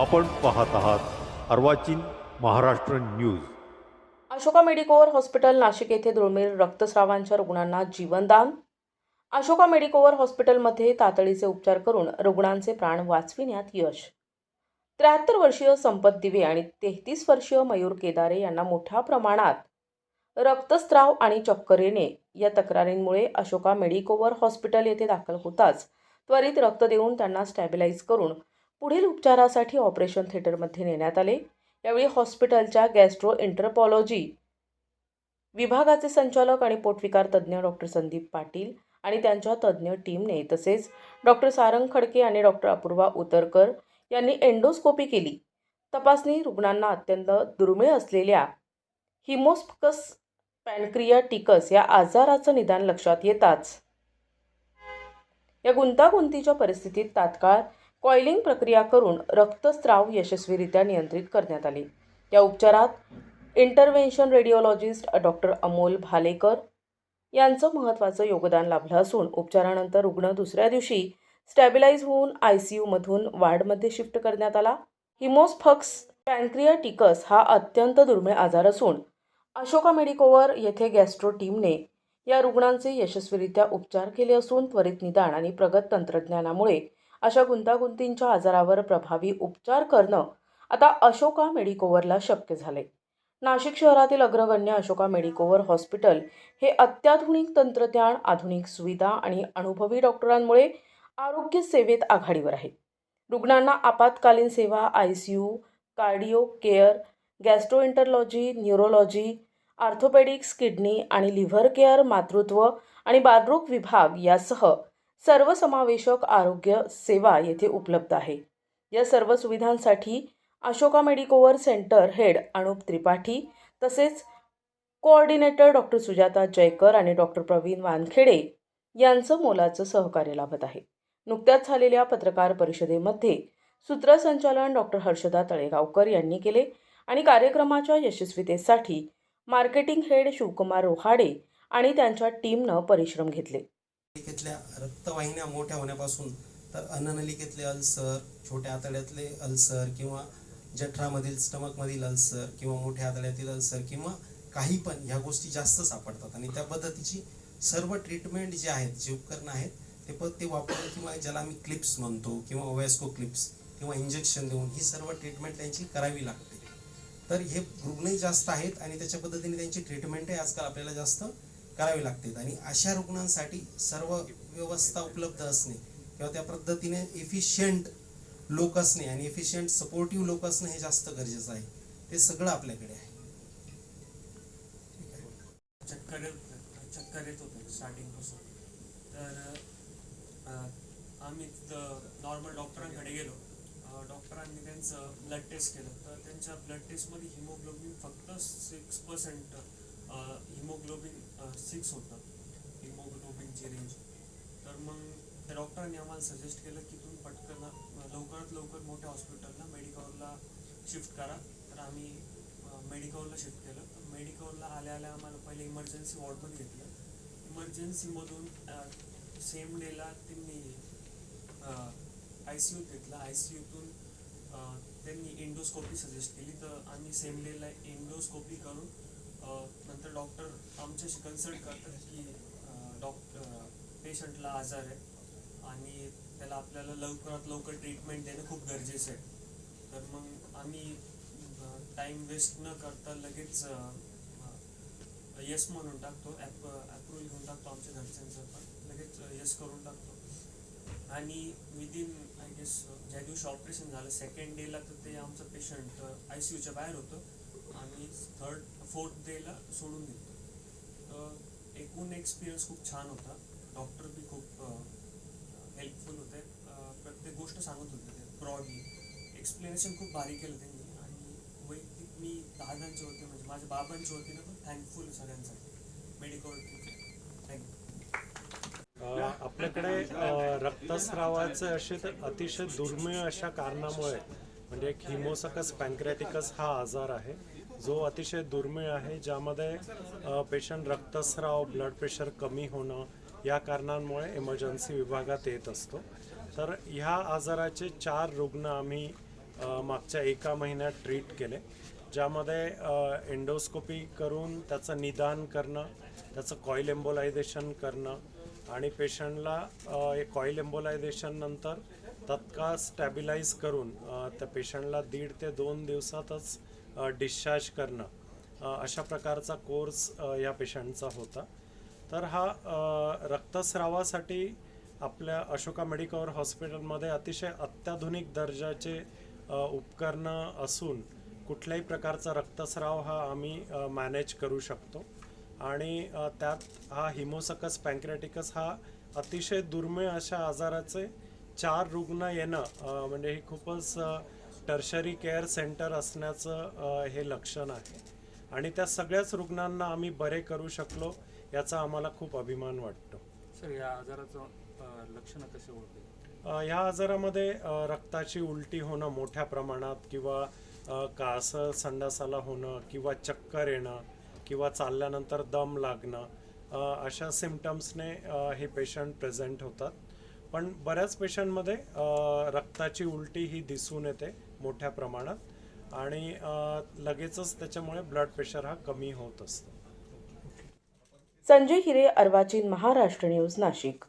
आपण पाहत आहात अर्वाचीन महाराष्ट्र न्यूज. अशोका मेडिकोवर हॉस्पिटल नाशिक येथे दुर्मिळ रक्तस्रावांच्या रुग्णांना जीवनदान. अशोका मेडिकोवर हॉस्पिटलमध्ये तातडीचे उपचार करून रुग्णांचे प्राण वाचविण्यात यश. त्र्याहत्तर वर्षीय संपत दिवे आणि तेहतीस वर्षीय मयूर केदारे यांना मोठ्या प्रमाणात रक्तस्राव आणि चक्कर येणे या तक्रारींमुळे अशोका मेडिकोवर हॉस्पिटल येथे दाखल होताच त्वरित रक्त देऊन त्यांना स्टॅबिलाईज करून पुढील उपचारासाठी ऑपरेशन थिएटरमध्ये नेण्यात आले. यावेळी हॉस्पिटलच्या गॅस्ट्रो इंटरपॉलॉजी विभागाचे संचालक आणि पोटविकार तज्ज्ञ डॉक्टर संदीप पाटील आणि त्यांच्या तज्ज्ञ टीमने तसेच डॉक्टर सारंग खडके आणि डॉक्टर अपूर्वा उतरकर यांनी एंडोस्कोपी केली. तपासणी रुग्णांना अत्यंत दुर्मिळ असलेल्या हिमोस्पकस पॅनक्रियाटिकस या आजाराचं निदान लक्षात येताच. या गुंतागुंतीच्या परिस्थितीत तात्काळ कॉइलिंग प्रक्रिया करून रक्तस्राव यशस्वीरित्या नियंत्रित करण्यात आले. या उपचारात intervention radiologist doctor Amol Bhalekar यांचं महत्त्वाचं योगदान लाभलं असून उपचारानंतर रुग्ण दुसऱ्या दिवशी स्टॅबिलाईज होऊन आय सी यूमधून वार्डमध्ये शिफ्ट करण्यात आला. हिमोस्फक्स पॅनक्रियाटिकस हा अत्यंत दुर्मिळ आजार असून अशोका मेडिकोवर येथे गॅस्ट्रो टीमने या रुग्णांचे यशस्वीरित्या उपचार केले असून त्वरित निदान आणि प्रगत तंत्रज्ञानामुळे अशा गुंतागुंतींच्या आजारावर प्रभावी उपचार करणं आता अशोका मेडिकोवरला शक्य झाले नाशिक शहरातील अग्रगण्य अशोका मेडिकोवर हॉस्पिटल हे अत्याधुनिक तंत्रज्ञान आधुनिक सुविधा आणि अनुभवी डॉक्टरांमुळे आरोग्य सेवेत आघाडीवर आहे. रुग्णांना आपत्कालीन सेवा I C U cardio care gastroenterology neurology orthopaedics kidney आणि लिव्हर केअर मातृत्व आणि बालरोग विभाग यासह सर्वसमावेशक आरोग्य सेवा येथे उपलब्ध आहे. या सर्व सुविधांसाठी अशोका मेडिकोवर सेंटर हेड अनुप त्रिपाठी तसेच कोऑर्डिनेटर डॉक्टर सुजाता जयकर आणि डॉक्टर प्रवीण वानखेडे यांचं मोलाचं सहकार्य लाभत आहे. नुकत्याच झालेल्या पत्रकार परिषदेमध्ये सूत्रसंचालन डॉक्टर हर्षदा तळेगावकर यांनी केले आणि कार्यक्रमाच्या यशस्वीतेसाठी मार्केटिंग हेड शिवकुमार रोहाडे आणि त्यांच्या टीमनं परिश्रम घेतले. नलिकेतल्या रक्तवाहिन्या मोठ्या होण्यापासून तर अन्ननलिकेतले अल्सर छोट्या आतड्यातले अल्सर किंवा जठरामधील स्टमकमधील अल्सर किंवा मोठ्या आतड्यातील अल्सर किंवा काही पण ह्या गोष्टी जास्त सापडतात. आणि त्या पद्धतीची सर्व ट्रीटमेंट जे आहेत जे उपकरणं आहेत ते पण ते वापरून किंवा ज्याला आम्ही क्लिप्स म्हणतो किंवा ओवॅस्को क्लिप्स किंवा इंजेक्शन देऊन ही सर्व ट्रीटमेंट त्यांची करावी लागते. तर हे रुग्णही जास्त आहेत आणि त्याच्या पद्धतीने त्यांची ट्रीटमेंटही आजकाल आपल्याला जास्त करावी लागते आणि अशा रुग्णांसाठी सर्व व्यवस्था उपलब्ध असणे किंवा त्या पद्धतीने एफिशियंट लोक असणे आणि एफिशियंट सपोर्टिव्ह लोक असणे हे जास्त गरजेचं आहे. ते सगळं आपल्याकडे आहे. चक्कर चक्कर येत होतं स्टार्टिंगपासून. तर आम्ही नॉर्मल डॉक्टरांकडे गेलो. डॉक्टरांनी त्यांचं ब्लड टेस्ट केलं. तर त्यांच्या ब्लड टेस्टमध्ये हिमोग्लोबिन फक्त सिक्स पर्सेंट हिमोग्लोबिन सिक्स होतं. हिमोग्लोबिनची रेंज तर मग त्या डॉक्टरांनी आम्हाला सजेस्ट केलं की तुम्ही पटकन लवकरात लवकर मोठ्या हॉस्पिटलला मेडिकॉरला शिफ्ट करा. तर आम्ही मेडिकॉरला शिफ्ट केलं. तर मेडिकॉरला आल्या आल्या आम्हाला पहिले इमर्जन्सी वॉर्डमध्ये घेतलं. इमर्जन्सीमधून सेम डेला त्यांनी आय सी यूत घेतलं. आय सी यूतून त्यांनी एंडोस्कोपी सजेस्ट केली. तर आम्ही सेम डेला एंडोस्कोपी करून नंतर डॉक्टर आमच्याशी कन्सल्ट करतात की डॉक्टर पेशंटला आजार आहे आणि त्याला आपल्याला लवकरात लवकर ट्रीटमेंट देणं खूप गरजेचं आहे. तर मग आम्ही टाईम वेस्ट न करता लगेच यस म्हणून टाकतो ॲप अप्रुव्हल घेऊन टाकतो आमच्या घरच्यांचं पण लगेच यस करून टाकतो. आणि विदिन आय गेस ज्या दिवशी ऑपरेशन झालं सेकंड डेला तर ते आमचं पेशंट आय सी यूच्या बाहेर होतं आणि थर्ड फोर्थ डेला सोडून दिलं. एकूण एक्सपिरियन्स खूप छान होता. डॉक्टर बी खूप हेल्पफुल होते. प्रत्येक गोष्ट सांगत होते ते. ब्रॉडली एक्सप्लेनेशन खूप भारी केलं त्यांनी. आणि वैयक्तिक मी दादांच्या होते म्हणजे माझ्या बाबांचे होते ना पण थँकफुल सगळ्यांसाठी. मेडिकल थँक्यू आपल्याकडे रक्तस्रावाचे असे तर अतिशय दुर्मिळ अशा कारणामुळे म्हणजे एक हिमोसकस पॅन्क्रॅटिकस हा आजार आहे. जो अतिशय दुर्मिळ आहे ज्यामध्ये पेशंट रक्तस्राव ब्लड प्रेशर कमी होणं या कारणांमुळे इमर्जन्सी विभागात येत असतो. तर ह्या आजाराचे चार रुग्ण आम्ही मागच्या एका महिन्यात ट्रीट केले ज्यामध्ये एंडोस्कोपी करून त्याचं निदान करणं त्याचं कॉईल एम्बोलायझेशन करणं आणि पेशंटला कॉईल एम्बोलायझेशन नंतर तत्काळ स्टॅबिलाईज करून त्या पेशंटला दीड ते दोन दिवसातच डिस्चार्ज करणं अशा प्रकारचा कोर्स या पेशंटचा होता. तर हा रक्तस्रावासाठी आपल्या अशोका मेडिकल हॉस्पिटलमध्ये अतिशय अत्याधुनिक दर्जाचे उपकरणं असून कुठल्याही प्रकारचा रक्तस्राव हा आम्ही मॅनेज करू शकतो. आणि त्यात हा हिमोसकस पँक्रेटिकस हा अतिशय दुर्मिळ अशा आजाराचे चार रुग्ण येणं म्हणजे ही खूपच टर्शरी केअर सेंटर असण्याचं हे लक्षण आहे. आणि त्या सगळ्याच रुग्णांना आम्ही बरे करू शकलो याचा आम्हाला खूप अभिमान वाटतो. सर या आजाराचं लक्षणं कसे ओळखते ह्या आजारामध्ये रक्ताची उलटी होणं मोठ्या प्रमाणात किंवा कासं संडासाला होणं किंवा चक्कर येणं किंवा चालल्यानंतर दम लागणं अशा सिमटम्सने हे पेशंट प्रेझेंट होतात. पण बऱ्याच पेशंटमध्ये रक्ताची उलटी ही दिसून येते मोठ्या प्रमाणात आणि लगेचच त्याच्यामुळे ब्लड प्रेशर हा कमी होत असतो. संजय हिरे अर्वाचीन महाराष्ट्र न्यूज नाशिक.